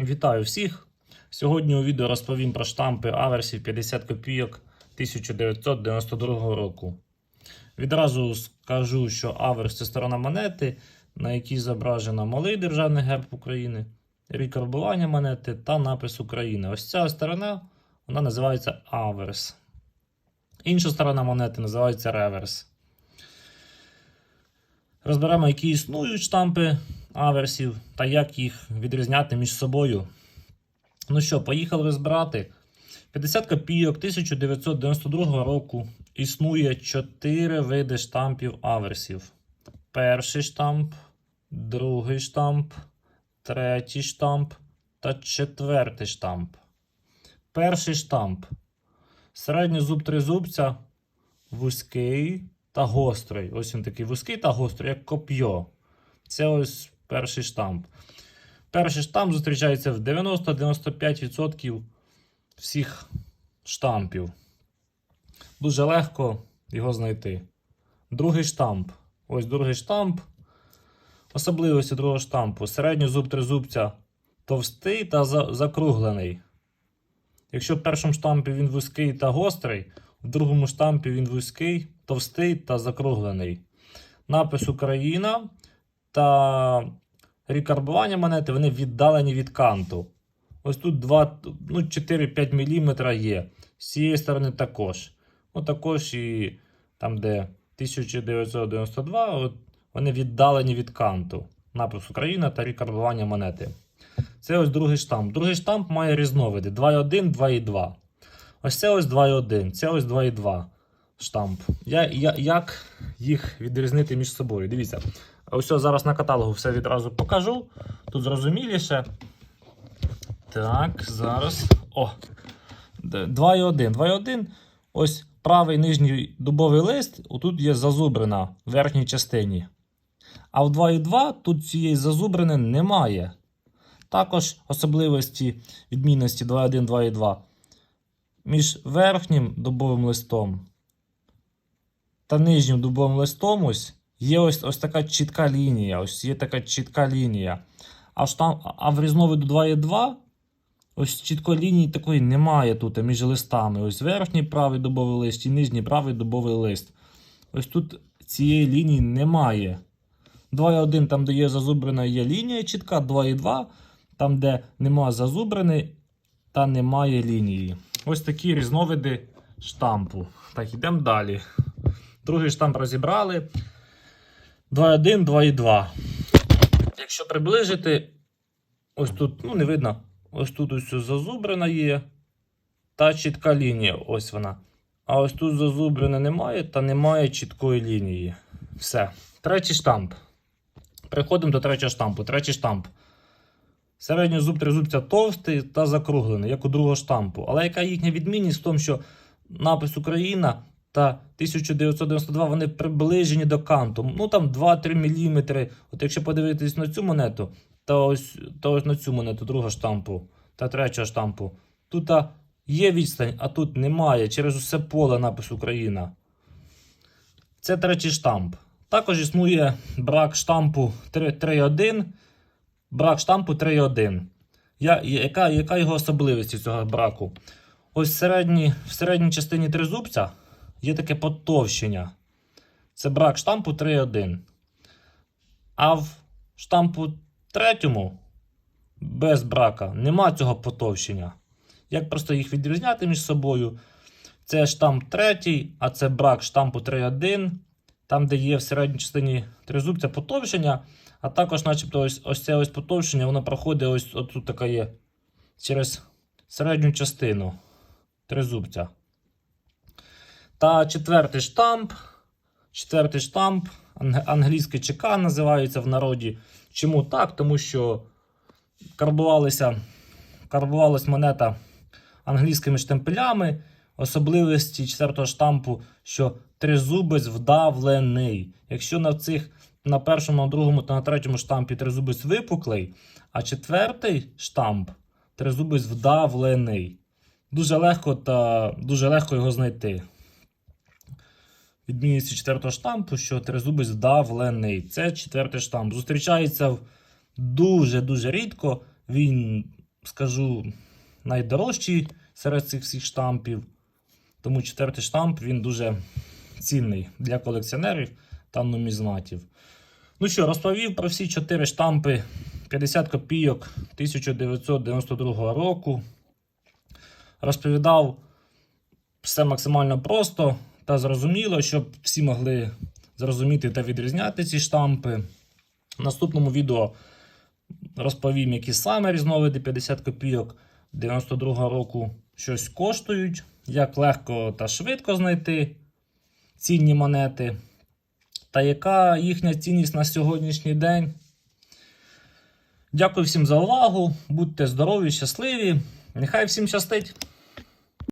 Вітаю всіх! Сьогодні у відео розповім про штампи аверсів 50 копійок 1992 року. Відразу скажу, що аверс це сторона монети, на якій зображено малий державний герб України, рік карбування монети та напис України. Ось ця сторона вона називається аверс. Інша сторона монети називається реверс. Розберемо, які існують штампи аверсів та як їх відрізняти між собою. Ну що, поїхали розбирати. 50 копійок 1992 року існує 4 види штампів аверсів. Перший штамп, другий штамп, третій штамп та четвертий штамп. Перший штамп. Середній зуб тризубця вузький та гострий. Ось він такий вузький та гострий, як коп'йо. Це ось перший штамп. Перший штамп зустрічається в 90-95% всіх штампів. Дуже легко його знайти. Другий штамп. Ось другий штамп. Особливості другого штампу. Середній зуб тризубця товстий та закруглений. Якщо в першому штампі він вузький та гострий, в другому штампі він вузький, товстий та закруглений. Напис Україна та рік карбування монети вони віддалені від канту. Ось тут 2, ну, 4-5 мм є. З цієї сторони також. Ну, також і там, де 1992, от, вони віддалені від канту. Напис Україна та рік карбування монети. Це ось другий штамп. Другий штамп має різновиди 2,1, 2,2. Ось це ось 2,1, це ось 2,2 штамп. Я, я, як їх відрізнити між собою? Дивіться. Ось зараз на каталогу все відразу покажу. Тут зрозуміліше. Так, зараз. О! 2,1. 2,1. Ось правий нижній дубовий лист, отут є зазубрина в верхній частині. А в 2,2 тут цієї зазубрини немає. Також особливості відмінності 2,1, 2,2. Між верхнім дубовим листом та нижнім дубовим листом ось є ось, ось така чітка лінія. Ось є така чітка лінія. А, ж там, а в різновиду 2,2 ось чіткої лінії такої немає тут між листами. Ось верхній правий дубовий лист і нижній правий дубовий лист. Ось тут цієї лінії немає. 2,1 там, де є зазубрена, є лінія чітка, 2,2 там, де нема зазубрини та немає лінії. Ось такі різновиди штампу. Так, йдемо далі. Другий штамп розібрали. 2,1, 2,2. Якщо приближити, ось тут, ну, не видно, ось тут ось зазубрина є. Та чітка лінія, ось вона. А ось тут зазубрина немає та немає чіткої лінії. Все. Третій штамп. Переходимо до третього штампу. Третій штамп. Середній зуб тризубця товстий та закруглений, як у другого штампу. Але яка їхня відмінність в тому, що напис Україна та 1992 вони приближені до канту. Ну там 2-3 мм. От якщо подивитись на цю монету, то ось, то ось на цю монету другого штампу та третього штампу. Тут є відстань, а тут немає. Через усе поле напис Україна. Це третій штамп. Також існує брак штампу 3.1, брак штампу 3.1. Я, яка, яка його особливість цього браку? Ось в в середній частині тризубця є таке потовщення. Це брак штампу 3.1. А в штампу третьому без брака нема цього потовщення. Як просто їх відрізняти між собою? Це штамп третій, а це брак штампу 3.1. Там, де є в середній частині тризубця потовщення, а також, начебто, ось, ось це ось потовщення, воно проходить ось тут така є через середню частину тризубця. Та четвертий штамп. Четвертий штамп, англійський ЧК називається в народі. Чому так? Тому що карбувалися, карбувалась монета англійськими штемпелями. Особливості четвертого штампу, що тризубець вдавлений. Якщо на цих на першому, на другому та на третьому штампі тризубець випуклий, а четвертий штамп тризубець вдавлений. Дуже легко та дуже легко його знайти. Відмінність четвертого штампу, що тризубець вдавлений. Це четвертий штамп. Зустрічається дуже-дуже рідко. Він скажу, найдорожчий серед цих всіх штампів. Тому четвертий штамп він дуже цінний для колекціонерів та нумізматів. Ну що, розповів про всі чотири штампи 50 копійок 1992 року. Розповідав все максимально просто та зрозуміло, щоб всі могли зрозуміти та відрізняти ці штампи. В наступному відео розповім, які саме різновиди 50 копійок 92-го року щось коштують, як легко та швидко знайти цінні монети, та яка їхня цінність на сьогоднішній день. Дякую всім за увагу. Будьте здорові, щасливі. Нехай всім щастить!